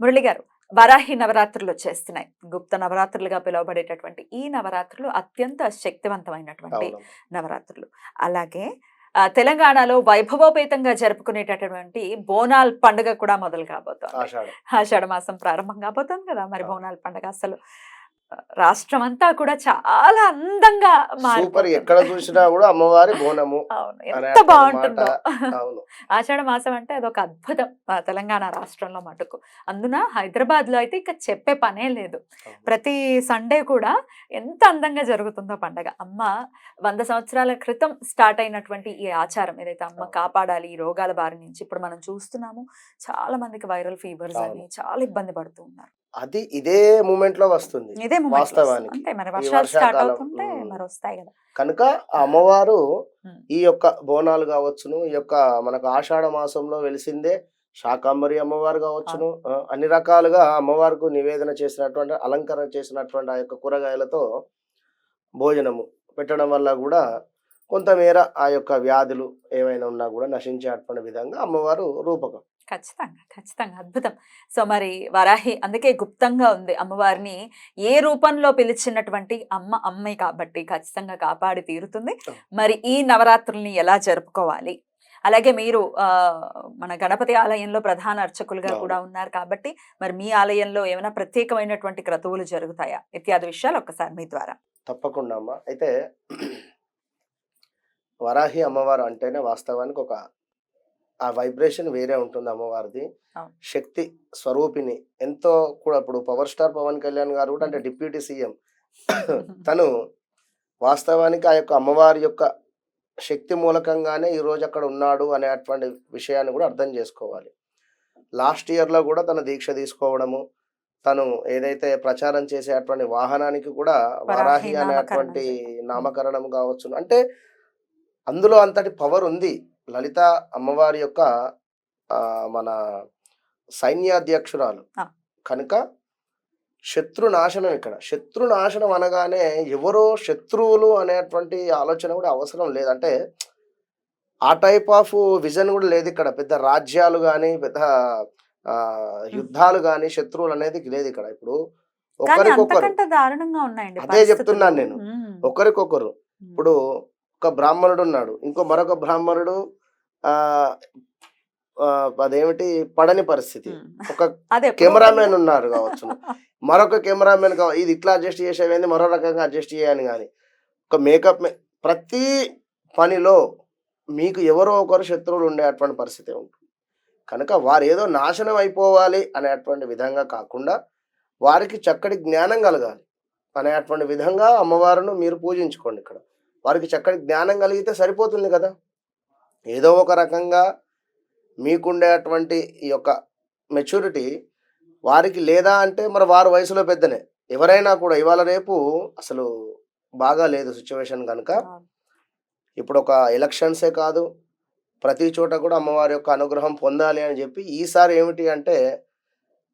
మురళి గారు వరాహి నవరాత్రులు వచ్చేస్తున్నాయి. గుప్త నవరాత్రులుగా పిలువబడేటటువంటి ఈ నవరాత్రులు అత్యంత శక్తివంతమైనటువంటి నవరాత్రులు. అలాగే తెలంగాణలో వైభవోపేతంగా జరుపుకునేటటువంటి బోనాల్ పండుగ కూడా మొదలు కాబోతోంది. ఆషాఢం. మాసం ప్రారంభం కాబోతోంది కదా మరి. బోనాల్ పండుగ అసలు రాష్ట్రం అంతా కూడా చాలా అందంగా సూపర్. ఎక్కడ చూసినా కూడా అమ్మవారి బోనము అవును. ఎంత బాగుంటుందో. ఆషాఢ మాసం అంటే అదొక అద్భుతం. తెలంగాణ రాష్ట్రంలో మటుకు. అందున హైదరాబాద్లో అయితే ఇక చెప్పే పనే లేదు. ప్రతి సండే కూడా ఎంత అందంగా జరుగుతుందో పండగ. అమ్మ వంద సంవత్సరాల క్రితం స్టార్ట్ అయినటువంటి ఈ ఆచారం ఏదైతే అమ్మ. కాపాడాలి ఈ రోగాల బారి నుంచి ఇప్పుడు మనం చూస్తున్నాము చాలా మందికి వైరల్ ఫీవర్స్ అని. చాలా ఇబ్బంది పడుతూ ఉన్నారు. అది ఇదే మూమెంట్లో వస్తుంది. వాస్తవానికి. వర్షాకాలం, కనుక ఆ అమ్మవారు. ఈ యొక్క బోనాలు కావచ్చును ఈ యొక్క మనకు ఆషాఢ మాసంలో వెలిసిందే శాకాంబరి అమ్మవారు కావచ్చును. అన్ని రకాలుగా అమ్మవారికి నివేదన చేసినటువంటి అలంకరణ చేసినటువంటి ఆ యొక్క కూరగాయలతో భోజనము పెట్టడం వల్ల కూడా కొంతమేర ఆ యొక్క వ్యాధులు ఏమైనా ఉన్నా కూడా నశించేటువంటి విధంగా అమ్మవారు రూపకం. ఖచ్చితంగా ఖచ్చితంగా అద్భుతం. సో మరి వరాహి అందుకే గుప్తంగా ఉంది అమ్మవారిని. ఏ రూపంలో పిలిచినటువంటి అమ్మ అమ్మే కాబట్టి ఖచ్చితంగా కాపాడి తీరుతుంది. మరి ఈ నవరాత్రుల్ని ఎలా జరుపుకోవాలి? అలాగే మీరు మన గణపతి ఆలయంలో ప్రధాన అర్చకులుగా. కూడా ఉన్నారు కాబట్టి మరి మీ ఆలయంలో ఏమైనా ప్రత్యేకమైనటువంటి క్రతువులు జరుగుతాయా? ఇత్యాది విషయాలు ఒక్కసారి మీ ద్వారా. తప్పకుండా అమ్మ. అయితే వరాహి అమ్మవారు అంటేనే వాస్తవానికి ఒక ఆ వైబ్రేషన్ వేరే ఉంటుంది అమ్మవారిది. శక్తి స్వరూపిణి. ఎంతో కూడా ఇప్పుడు పవర్ స్టార్ పవన్ కళ్యాణ్ గారు కూడా అంటే డిప్యూటీ సీఎం. తను వాస్తవానికి ఆ యొక్క అమ్మవారి యొక్క శక్తి మూలకంగానే ఈ రోజు అక్కడ ఉన్నాడు అనేటువంటి విషయాన్ని కూడా అర్థం చేసుకోవాలి. లాస్ట్ ఇయర్లో కూడా తన దీక్ష తీసుకోవడము తను ఏదైతే ప్రచారం చేసేటువంటి వాహనానికి కూడా వరాహి అనేటువంటి. నామకరణం కావచ్చు. అంటే అందులో అంతటి పవర్ ఉంది. లలిత అమ్మవారి యొక్క మన సైన్యాధ్యక్షురాలు. కనుక శత్రు నాశనం ఇక్కడ. శత్రు నాశనం అనగానే ఎవరో శత్రువులు అనేటువంటి ఆలోచన కూడా అవసరం లేదంటే ఆ టైప్ ఆఫ్ విజన్ కూడా లేదు ఇక్కడ. పెద్ద రాజ్యాలు కానీ పెద్ద యుద్ధాలు కానీ శత్రువులు అనేది లేదు ఇక్కడ. ఇప్పుడు ఒకరికొకరు. అదే. చెప్తున్నాను నేను. ఒకరికొకరు. ఇప్పుడు ఒక బ్రాహ్మణుడు ఉన్నాడు ఇంకో మరొక బ్రాహ్మణుడు అదేమిటి? పడని పరిస్థితి. ఒక కెమెరామెన్ ఉన్నారు కావచ్చు. మరొక కెమెరామెన్ ఇది ఇట్లా అడ్జస్ట్ చేసేవేంది మరో రకంగా అడ్జస్ట్ చేయని కానీ ఒక మేకప్ ప్రతి పనిలో మీకు ఎవరో ఒకరు శత్రువులు ఉండేటువంటి పరిస్థితి ఉంటుంది. కనుక వారు ఏదో నాశనం అయిపోవాలి అనేటువంటి విధంగా కాకుండా వారికి చక్కటి జ్ఞానం కలగాలి అనేటువంటి విధంగా అమ్మవారిని మీరు పూజించుకోండి ఇక్కడ. వారికి చక్కటి జ్ఞానం కలిగితే సరిపోతుంది కదా. ఏదో ఒక రకంగా మీకుండేటువంటి ఈ యొక్క మెచ్యూరిటీ వారికి లేదా అంటే మరి వారు వయసులో పెద్దనే ఎవరైనా కూడా ఇవాళ రేపు అసలు బాగా లేదు సిచ్యువేషన్ కనుక. ఇప్పుడు ఒక ఎలక్షన్సే కాదు. ప్రతి చోట కూడా అమ్మవారి యొక్క అనుగ్రహం పొందాలి అని చెప్పి ఈసారి ఏమిటి అంటే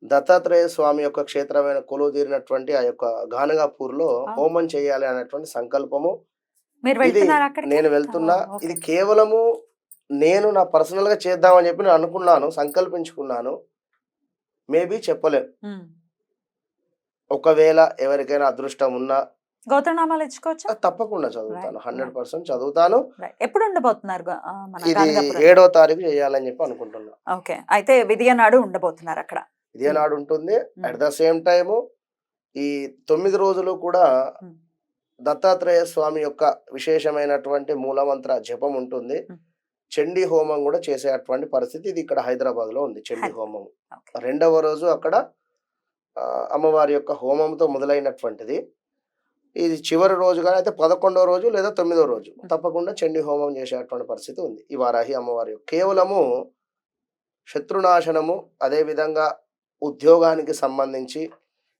దత్తాత్రేయ స్వామి యొక్క క్షేత్రమైన కొలువు తీరినటువంటి ఆ యొక్క గానగాపూర్లో హోమం చేయాలి అనేటువంటి సంకల్పము మీరు ఇది వెళ్తున్నారా అక్కడికి నేను వెళ్తున్నా ఓ. ఇది కేవలము నేను నా పర్సనల్గా చేద్దామని చెప్పి నేను అనుకున్నాను సంకల్పించుకున్నాను మేబీ చెప్పలేం ఉమ్. ఒకవేళ ఎవరికైనా అదృష్టం ఉన్నా గోత్రనామాలు ఇచ్చుకోవచ్చా ఆ, తప్పకుండా చదువుతాను Right, హండ్రెడ్. పర్సెంట్ చదువుతాను Right. ఎప్పుడు ఉండబోతున్నారు గా- ఆ, మన ఇది గానగాపురం? ఏడో తారీఖు చేయాలని చెప్పి అనుకుంటున్నా ఓకే అయితే విధియ నాడు ఉండబోతున్నారు అక్కడ ఇదే నాడు ఉంటుంది. అట్ ద సేమ్ టైము ఈ తొమ్మిది రోజులు కూడా Hmm. దత్తాత్రేయ స్వామి యొక్క విశేషమైనటువంటి మూలమంత్ర జపం ఉంటుంది. చండీ హోమం కూడా చేసేటువంటి పరిస్థితి ఇది ఇక్కడ హైదరాబాద్లో ఉంది చండీ. హోమం. రెండవ రోజు అక్కడ అమ్మవారి యొక్క హోమంతో మొదలైనటువంటిది ఇది చివరి రోజు కానీ అయితే పదకొండవ రోజు లేదా తొమ్మిదవ రోజు తప్పకుండా చండీ హోమం చేసేటువంటి పరిస్థితి ఉంది ఈ వారాహి అమ్మవారి కేవలము శత్రునాశనము అదేవిధంగా ఉద్యోగానికి సంబంధించి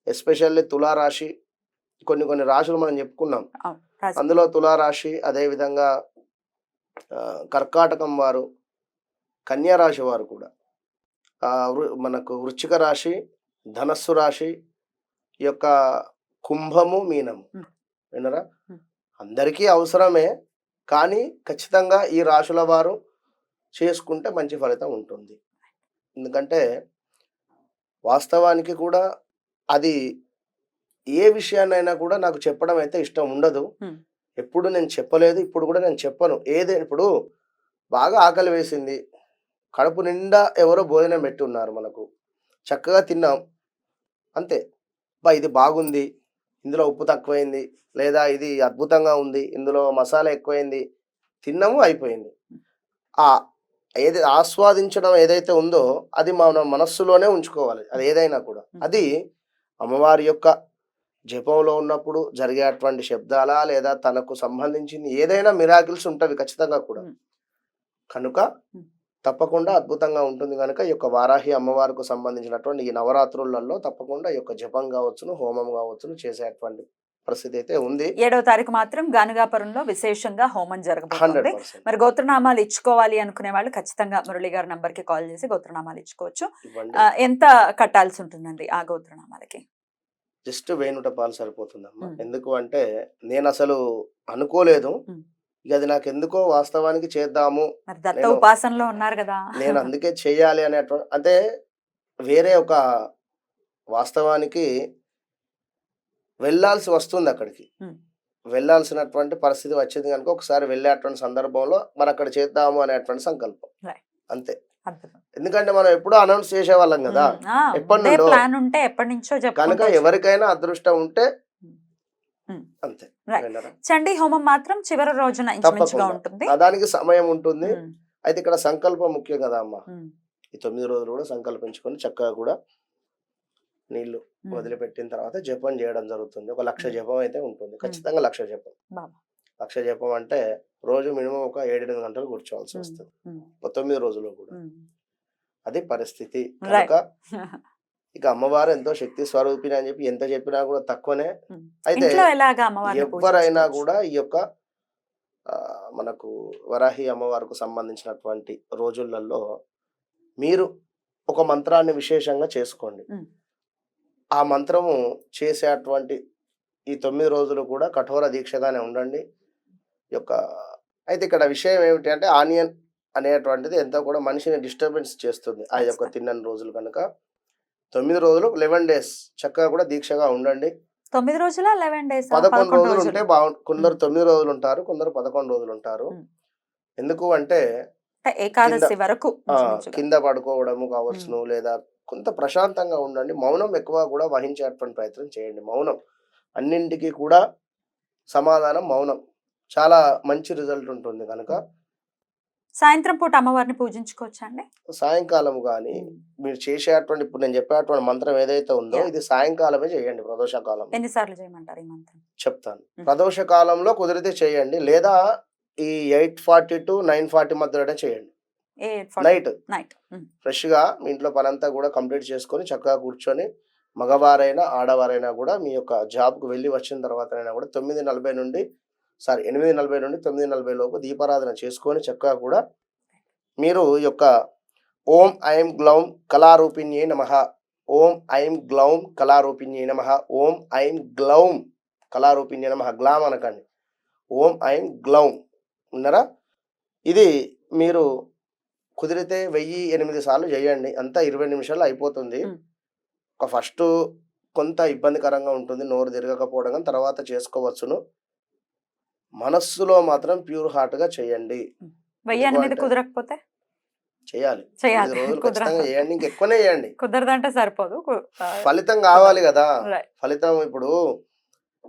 ఎస్పెషల్లీ తులారాశి కొన్ని కొన్ని రాశులు మనం చెప్పుకున్నాం. అందులో తులారాశి అదేవిధంగా కర్కాటకం వారు కన్యా రాశి వారు కూడా మనకు వృశ్చిక రాశి ధనస్సు రాశి ఈ యొక్క కుంభము మీనము. వినరా. అందరికీ అవసరమే కానీ ఖచ్చితంగా ఈ రాశుల వారు చేసుకుంటే మంచి ఫలితం ఉంటుంది ఎందుకంటే వాస్తవానికి కూడా అది ఏ విషయాన్నైనా కూడా నాకు చెప్పడం అయితే ఇష్టం ఉండదు. ఎప్పుడు నేను చెప్పలేదు ఇప్పుడు కూడా నేను చెప్పను. ఏదే ఇప్పుడు బాగా ఆకలి వేసింది. కడుపు నిండా ఎవరో భోజనం పెట్టి ఉన్నారు మనకు. చక్కగా తిన్నాం. అంతే. బా ఇది బాగుంది. ఇందులో ఉప్పు తక్కువైంది. లేదా ఇది అద్భుతంగా ఉంది. ఇందులో మసాలా ఎక్కువైంది. తిన్నాము అయిపోయింది. ఆ ఏది ఆస్వాదించడం ఏదైతే ఉందో అది మన మనస్సులోనే ఉంచుకోవాలి. అది ఏదైనా కూడా. అది అమ్మవారి యొక్క జపంలో ఉన్నప్పుడు జరిగేటువంటి శబ్దాలా లేదా తనకు సంబంధించింది ఏదైనా మిరాకిల్స్ ఉంటవి ఖచ్చితంగా కూడా. కనుక. తప్పకుండా అద్భుతంగా ఉంటుంది కనుక ఈ యొక్క వారాహి అమ్మవారికి సంబంధించినటువంటి ఈ నవరాత్రులలో తప్పకుండా ఈ యొక్క జపం కావచ్చును హోమం కావచ్చును చేసేటువంటి పరిస్థితి అయితే ఉంది. ఏడవ తారీఖు మాత్రం గానుగాపురంలో విశేషంగా హోమం జరగబోతుంది. మరి గోత్రనామాలు ఇచ్చుకోవాలి అనుకునే వాళ్ళు ఖచ్చితంగా మురళి గారి నంబర్కి కాల్ చేసి గోత్రనామాలు ఇచ్చుకోవచ్చు. ఎంత కట్టాల్సి ఉంటుందండి ఆ గోత్రనామాలకి? జస్ట్ వేణుట పాలు సరిపోతుందమ్మా. ఎందుకు అంటే నేను అసలు అనుకోలేదు. ఇక అది నాకు ఎందుకో వాస్తవానికి చేద్దాము ఉపాసనలో ఉన్నారు కదా నేను అందుకే చేయాలి అనేటువంటి అంటే వేరే ఒక వాస్తవానికి వెళ్ళాల్సి వస్తుంది అక్కడికి. వెళ్ళాల్సినటువంటి పరిస్థితి వచ్చింది కనుక ఒకసారి వెళ్ళేటువంటి సందర్భంలో మనం అక్కడ చేద్దాము అనేటువంటి సంకల్పం. అంతే ఎందుకంటే మనం ఎప్పుడూ అనౌన్స్ చేసేవాళ్ళం కదా ఎప్పటి ముందే నుండో. ప్లాన్ ఉంటే ఎప్పటి నుంచో కనుక ఎవరికైనా అదృష్టం ఉంటే. అంతే? చండీ హోమం మాత్రం చివరి రోజున. ఉంటుంది దానికి సమయం ఉంటుంది అయితే ఇక్కడ సంకల్పం ముఖ్యం కదా అమ్మ ఈ తొమ్మిది రోజులు కూడా సంకల్పించుకొని చక్కగా కూడా నీళ్ళు. వదిలిపెట్టిన తర్వాత జపం చేయడం జరుగుతుంది ఒక లక్ష. జపం అయితే ఉంటుంది ఖచ్చితంగా లక్ష జపం. లక్ష జపం అంటే రోజు మినిమం ఒక ఏడెనిమిది గంటలు కూర్చోవాల్సి. వస్తుంది తొమ్మిది రోజులు కూడా. అది పరిస్థితి. కనుక ఇక అమ్మవారు ఎంతో శక్తి స్వరూపిణి అని చెప్పి ఎంత చెప్పినా కూడా తక్కువనే. అయితే ఎవరైనా? కూడా ఈ యొక్క మనకు వరాహి అమ్మవారికి సంబంధించినటువంటి రోజులలో మీరు ఒక మంత్రాన్ని విశేషంగా చేసుకోండి. ఆ మంత్రము చేసేటువంటి ఈ తొమ్మిది రోజులు కూడా కఠోర దీక్షగానే ఉండండి యొక్క అయితే ఇక్కడ విషయం ఏమిటి అంటే ఆనియన్ అనేటువంటిది ఎంతో కూడా మనిషిని డిస్టర్బెన్స్ చేస్తుంది. ఆ యొక్క ఖచ్చితంగా. తిన్నని రోజులు కనుక తొమ్మిది రోజులు లెవెన్ డేస్ చక్కగా కూడా దీక్షగా ఉండండి. తొమ్మిది రోజుల లెవెన్ డేస్? పదకొండు రోజులు ఉంటే బాగుంది కొందరు తొమ్మిది రోజులు ఉంటారు కొందరు పదకొండు రోజులు ఉంటారు. ఎందుకు అంటే ఏకాదశి వరకు. కింద పడుకోవడము కావచ్చును లేదా కొంత ప్రశాంతంగా ఉండండి. మౌనం ఎక్కువ కూడా వహించేటువంటి ప్రయత్నం చేయండి. మౌనం అన్నింటికి కూడా సమాధానం మౌనం. చాలా మంచి రిజల్ట్ ఉంటుంది కనుక సాయంత్రం పూట అమ్మవారిని పూజించుకోవచ్చా అండి? సాయంకాలం కానీ మీరు చేసేటువంటి ఇప్పుడు నేను చెప్పేటువంటి మంత్రం ఏదైతే ఉందో. ఇది సాయంకాలమే చేయండి ప్రదోషకాలం. ఎన్నిసార్లు చేయమంటారు ఈ మంత్రం? చెప్తాను. ప్రదోష కాలంలో కుదిరితే చేయండి. లేదా ఈ eight forty to nine forty మధ్యలోనే చేయండి. నైట్. నైట్. ఫ్రెష్గా మీ ఇంట్లో పనంతా కూడా కంప్లీట్ చేసుకొని చక్కగా కూర్చొని మగవారైనా ఆడవారైనా కూడా మీ యొక్క జాబ్కు వెళ్ళి వచ్చిన తర్వాతనైనా కూడా తొమ్మిది నలభై నుండి సారీ ఎనిమిది నలభై నుండి తొమ్మిది నలభై లోపు దీపారాధన చేసుకొని చక్కగా కూడా మీరు యొక్క ఓం ఐం గ్లౌం కళారూపిణ్యే నమ. ఓం ఐం గ్లౌం కళారూపిణ్యే నమ. ఓం ఐం గ్లౌం కళారూపిణ్యే నమ. గ్లాం అనకండి. ఓం ఐం గ్లౌం. ఉన్నారా? ఇది మీరు కుదిరితే వెయ్యి ఎనిమిది సార్లు చేయండి. అంతా ఇరవై నిమిషాలు అయిపోతుంది. ఒక ఫస్ట్ కొంత ఇబ్బందికరంగా ఉంటుంది. నోరు తిరగకపోవడం తర్వాత చేసుకోవచ్చును. మనస్సులో మాత్రం ప్యూర్ హార్ట్గా చేయండి వెయ్యి కుదరకపోతే? చేయాలి. చేయాలి. తొమ్మిది రోజులు కుదర ఖచ్చితంగా చేయండి. ఇంకెక్కువనే చేయండి. కుదరదంటే సరిపోదు. ఫలితం కావాలి కదా. ఫలితం ఇప్పుడు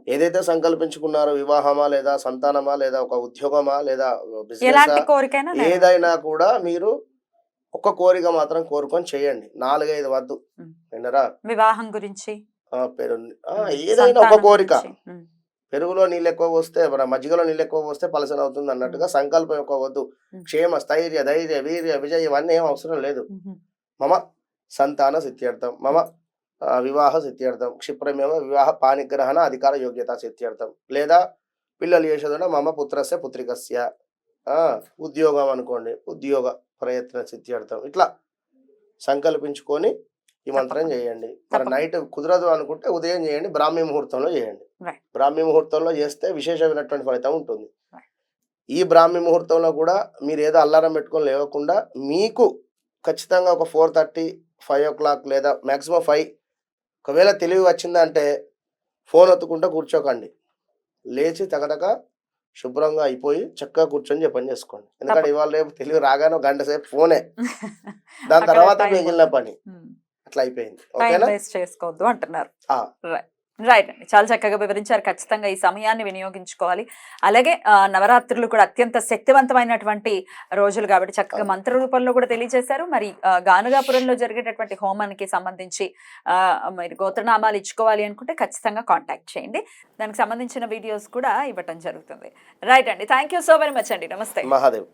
ఏదైతే సంకల్పించుకున్నారో వివాహమా లేదా సంతానమా లేదా ఒక ఉద్యోగమా లేదా బిజినెస్. ఏదైనా కూడా మీరు ఒక్క కోరిక మాత్రం కోరుకొని చేయండి. నాలుగైదు వద్దు. మ్. విన్నరా? వివాహం గురించి. ఏదైనా ఒక కోరిక. పెరుగులో నీళ్ళు ఎక్కువ పోస్తే మన మజ్జిగలో నీళ్ళు ఎక్కువ పోస్తే పలసన అవుతుంది అన్నట్టుగా సంకల్పం ఎక్కువ వద్దు. క్షేమ స్థైర్య ధైర్య వీర్య విజయ ఇవన్నీ ఏం అవసరం లేదు. మమ సంతాన సిద్ధ్యర్థం. మమ వివాహ సిద్ధ్యర్థం. క్షిప్రమేవ వివాహ పాణిగ్రహణ అధికార యోగ్యత సిద్ధ్యర్థం. లేదా పిల్లలు చేసేదన మమ పుత్రస్య పుత్రికస్య. ఉద్యోగం అనుకోండి. ఉద్యోగ ప్రయత్న సిద్ధ్యర్థం. ఇట్లా సంకల్పించుకొని ఈ మంత్రం. చేయండి. మరి. నైట్ కుదరదు అనుకుంటే ఉదయం చేయండి. బ్రాహ్మీ ముహూర్తంలో చేయండి. బ్రాహ్మీ ముహూర్తంలో చేస్తే విశేషమైనటువంటి ఫలితం ఉంటుంది. ఈ బ్రాహ్మీ ముహూర్తంలో కూడా మీరు ఏదో అల్లారం పెట్టుకొని లేవకుండా మీకు ఖచ్చితంగా ఒక four thirty five o'clock లేదా మ్యాక్సిమం ఫైవ్ ఒకవేళ తెలివి వచ్చిందంటే ఫోన్ ఒత్తుకుంటూ కూర్చోకండి. లేచి తగదక శుభ్రంగా అయిపోయి చక్కగా కూర్చొని చెప్పని చేసుకోండి. ఎందుకంటే ఇవాళ రేపు తెలివి రాగానే గంట సేపు ఫోనే. దాని తర్వాత మిగిలిన. పని. అట్లా అయిపోయింది. ఓకేనా? చేసుకోవద్దు అంటున్నారు. రైట్ అండి. చాలా చక్కగా వివరించారు. ఖచ్చితంగా ఈ సమయాన్ని వినియోగించుకోవాలి. అలాగే నవరాత్రులు కూడా అత్యంత శక్తివంతమైనటువంటి రోజులు కాబట్టి చక్కగా. మంత్ర రూపంలో కూడా తెలియజేశారు. మరి గానుగాపురంలో జరిగేటటువంటి హోమానికి సంబంధించి మీరు గోత్రనామాలు ఇచ్చుకోవాలి అనుకుంటే ఖచ్చితంగా కాంటాక్ట్ చేయండి. దానికి సంబంధించిన వీడియోస్ కూడా ఇవ్వటం జరుగుతుంది. రైట్ అండి. Thank you so very much అండి. నమస్తే. మహాదేవ్.